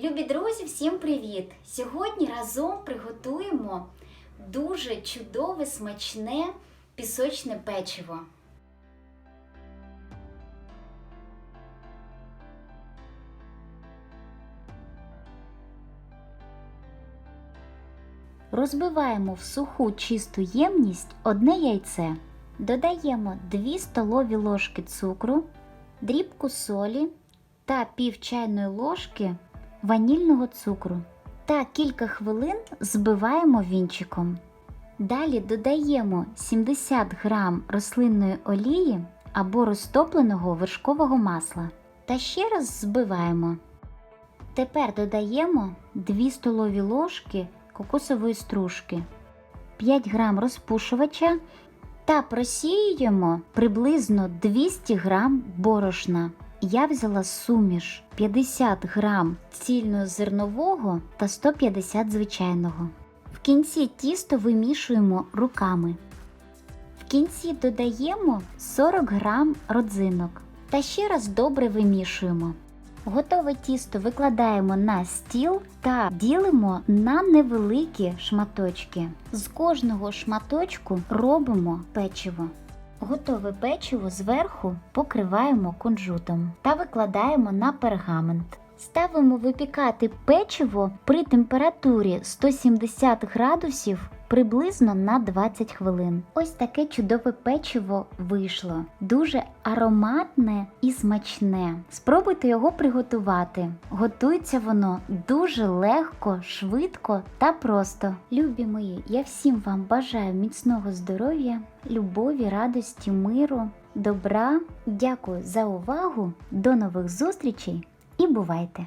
Любі друзі, всім привіт! Сьогодні разом приготуємо дуже чудове смачне пісочне печиво. Розбиваємо в суху чисту ємність одне яйце. Додаємо 2 столові ложки цукру, дрібку солі та пів чайної ложки ванільного цукру та кілька хвилин збиваємо вінчиком. Далі додаємо 70 г рослинної олії або розтопленого вершкового масла та ще раз збиваємо. Тепер додаємо 2 столові ложки кокосової стружки, 5 г розпушувача та просіюємо приблизно 200 г борошна. Я взяла суміш 50 грам цільнозернового та 150 звичайного. В кінці тісто вимішуємо руками. В кінці додаємо 40 грам родзинок та ще раз добре вимішуємо. Готове тісто викладаємо на стіл та ділимо на невеликі шматочки. З кожного шматочку робимо печиво. Готове печиво зверху покриваємо кунжутом та викладаємо на пергамент. Ставимо випікати печиво при температурі 170 градусів приблизно на 20 хвилин. Ось таке чудове печиво вийшло. Дуже ароматне і смачне. Спробуйте його приготувати. Готується воно дуже легко, швидко та просто. Любі мої, я всім вам бажаю міцного здоров'я, любові, радості, миру, добра. Дякую за увагу. До нових зустрічей і бувайте!